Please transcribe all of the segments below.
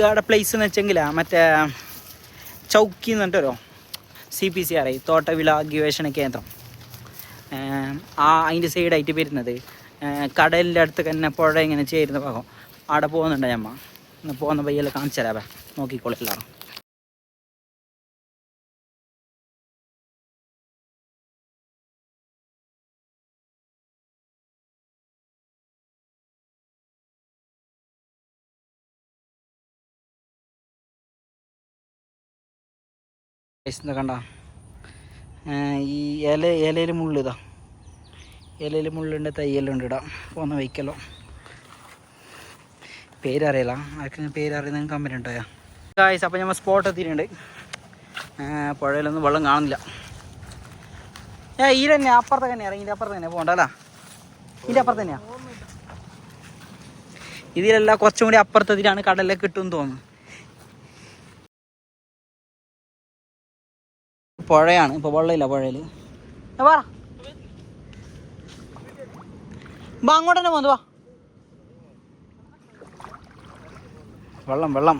ഇവിടെ പ്ലേസ് എന്ന് വെച്ചെങ്കിൽ മറ്റേ ചൗക്കി എന്ന് പറഞ്ഞിട്ടോ സി പി സി ആർ തോട്ടവിള ഗവേഷണ കേന്ദ്രം. ആ അതിന്റെ സൈഡായിട്ട് വരുന്നത് കടലിന്റെ അടുത്ത് തന്നെ പുഴ ഇങ്ങനെ ചേരുന്ന ഭാഗം. അവിടെ പോകുന്നുണ്ട് ഞമ്മ പോകുന്ന പയ്യെല്ലാം കാണിച്ചു തരാവേ നോക്കിക്കോളൂ ഇതാ കണ്ട? ഈ ഇല ഇലയിൽ മുള്ള് ഇതാ. ഇലയിൽ മുള്ളുണ്ട് തയ്യെല്ലാം ഉണ്ട് ഇടാം. പോകുന്ന വയ്ക്കല്ലോ പേരറിയില്ല. ആർക്കെങ്കിലും പേരറിയുന്ന കമ്പനി ഉണ്ടായാ ഗായ്സ് അപ്പം നമ്മൾ സ്പോട്ട് എത്തിയിട്ടുണ്ട്. പുഴയിലൊന്നും വെള്ളം കാണുന്നില്ല. ഏ ഈ തന്നെ അപ്പുറത്തെ തന്നെ ഇറങ്ങി. അപ്പുറത്ത് തന്നെ പോകണ്ടല്ല ഇതിന്റെ അപ്പുറത്ത് തന്നെയാ? ഇതിലെല്ലാം കുറച്ചും കൂടി അപ്പുറത്തെത്തിയിട്ടാണ് കടലിലേക്ക് കിട്ടുമെന്ന് തോന്നുന്നു. പുഴയാണ്. ഇപ്പോൾ വെള്ളമില്ല പുഴയിൽ വാ. വാ അങ്ങോട്ട് തന്നെ പോന്നു വാ. വെള്ളം വെള്ളം.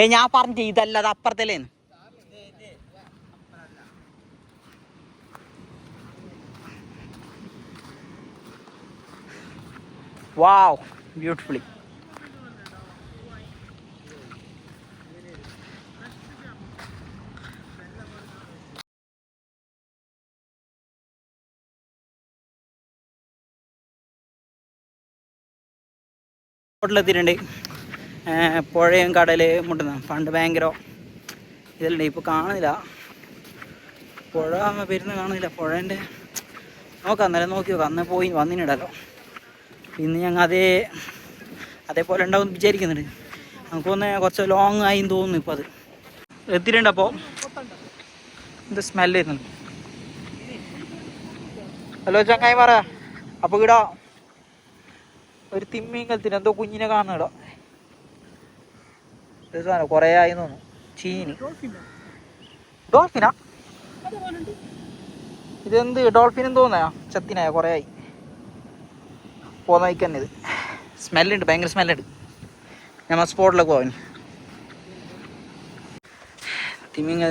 ഏ ഞാൻ പറഞ്ഞിട്ട് ഇതല്ല അത് അപ്പുറത്തല്ലേന്ന് വാവ് ബ്യൂട്ടിഫുള്ളി ഹോട്ടലെത്തിയിട്ടുണ്ട് പുഴയും കടൽ മുട്ടുന്ന പണ്ട് ഭയങ്കര ഇതല്ലേ ഇപ്പോൾ കാണുന്നില്ല. പുഴ വരുന്ന കാണുന്നില്ല. പുഴേന്റെ നോക്കാം അന്നേരം നോക്കി നോക്കാം. അന്ന് പോയി വന്നിനിടല്ലോ ഇന്ന് ഞങ്ങൾ അതേ അതേപോലെ ഉണ്ടാവും വിചാരിക്കുന്നുണ്ട്. നമുക്കൊന്ന് കുറച്ച് ലോങ് ആയി തോന്നുന്നു ഇപ്പോൾ അത്. എത്തിയിട്ടുണ്ട് അപ്പോൾ ഇത് സ്മെല്ല് വരുന്നുണ്ട് ഹലോ ചങ്ങായി പറ. അപ്പോൾ ഇടാ ഒരു തിമ്മീൻ കലത്തിന് എന്തോ കുഞ്ഞിനെ കാണുന്നു ഒരു സാധനം കുറേ ആയി തോന്നുന്നു. ചീനി. ഡോൾഫിനാ? ഇതെന്ത്? ഡോൾഫിനും തോന്നുന്നയാ? ചത്തിനായ? കുറേ ആയി. പോകുന്ന വഴിക്ക് തന്നെ ഇത്. സ്മെല്ലുണ്ട് ഭയങ്കര സ്മെല്ലുണ്ട്. ഞമ്മ സ്പോട്ടിലൊക്കെ പോകാൻ തിമിങ്ങ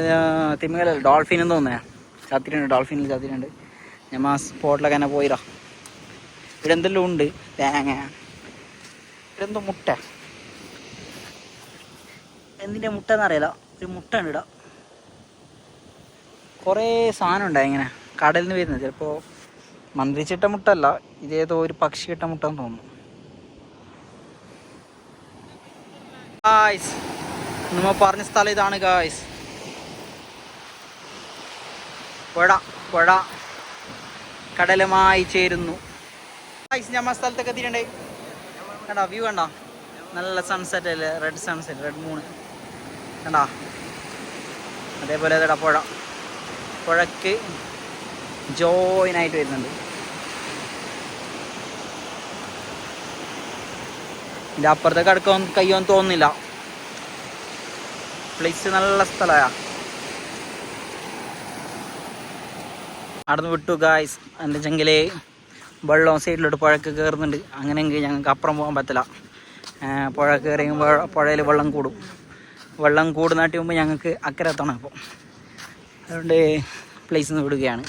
തിമിങ്ങല ഡോൾഫിൻ എന്ന് തോന്നുന്നേ. ചാത്തിരിയുണ്ട് ഡോൾഫിനിൽ ചാത്തിരിയുണ്ട് ഞമ്മ സ്പോട്ടിലൊക്കെ തന്നെ പോയിരാ ഇവിടെ എന്തെല്ലാം ഉണ്ട്? തേങ്ങ. ഇതെന്തോ മുട്ട. എന്തിന്റെ മുട്ട എന്നറിയില്ല ഒരു മുട്ട ഉണ്ട് ഇടാം കുറേ സാധനം ഉണ്ടായി ഇങ്ങനെ കടലിൽ നിന്ന് വരുന്നത്. ചിലപ്പോൾ മന്ത്രിച്ചിട്ട മുട്ടല്ല ഇതേതോ ഒരു പക്ഷി ഇട്ട മുട്ട എന്ന് തോന്നുന്നു. ഗായ്സ് നമ്മ പറഞ്ഞ സ്ഥലം ഇതാണ് ഗായ്സ് പുഴ പുഴ കടലുമായി ചേരുന്നു. ഗായ്സ് ഞമ്മ സ്ഥലത്തൊക്കെ എത്തിയിട്ടുണ്ടേ. കണ്ടാ വ്യൂ കണ്ടാ? നല്ല സൺസെറ്റ് അല്ലേ? റെഡ് സൺസെറ്റ് റെഡ് മൂണ് കണ്ടാ? അതേപോലെ അതടാ പുഴ? പുഴക്ക് ജോയിൻ ആയിട്ട് വരുന്നുണ്ട്. ഇതിന്റെ അപ്പുറത്തേക്ക് അടുക്കാൻ കയ്യോന്ന് തോന്നുന്നില്ല. പ്ലേസ് നല്ല സ്ഥലമാ. അവിടുന്ന് വിട്ടു ഗായ്സ് എന്റെ ചെങ്കിലെ വെള്ളം സൈഡിലോട്ട് പുഴക്ക് കയറുന്നുണ്ട് അങ്ങനെയെങ്കിൽ ഞങ്ങൾക്ക് അപ്പുറം പോകാൻ പറ്റില്ല. പുഴ കയറിയുമ്പോൾ പുഴയിൽ വെള്ളം കൂടും. വെള്ളം കൂടുന്നാട്ടി മുമ്പ് ഞങ്ങൾക്ക് അക്കരെ എത്തണം അപ്പോൾ അതുകൊണ്ട് പ്ലേസ് നിന്ന് വിടുകയാണ്.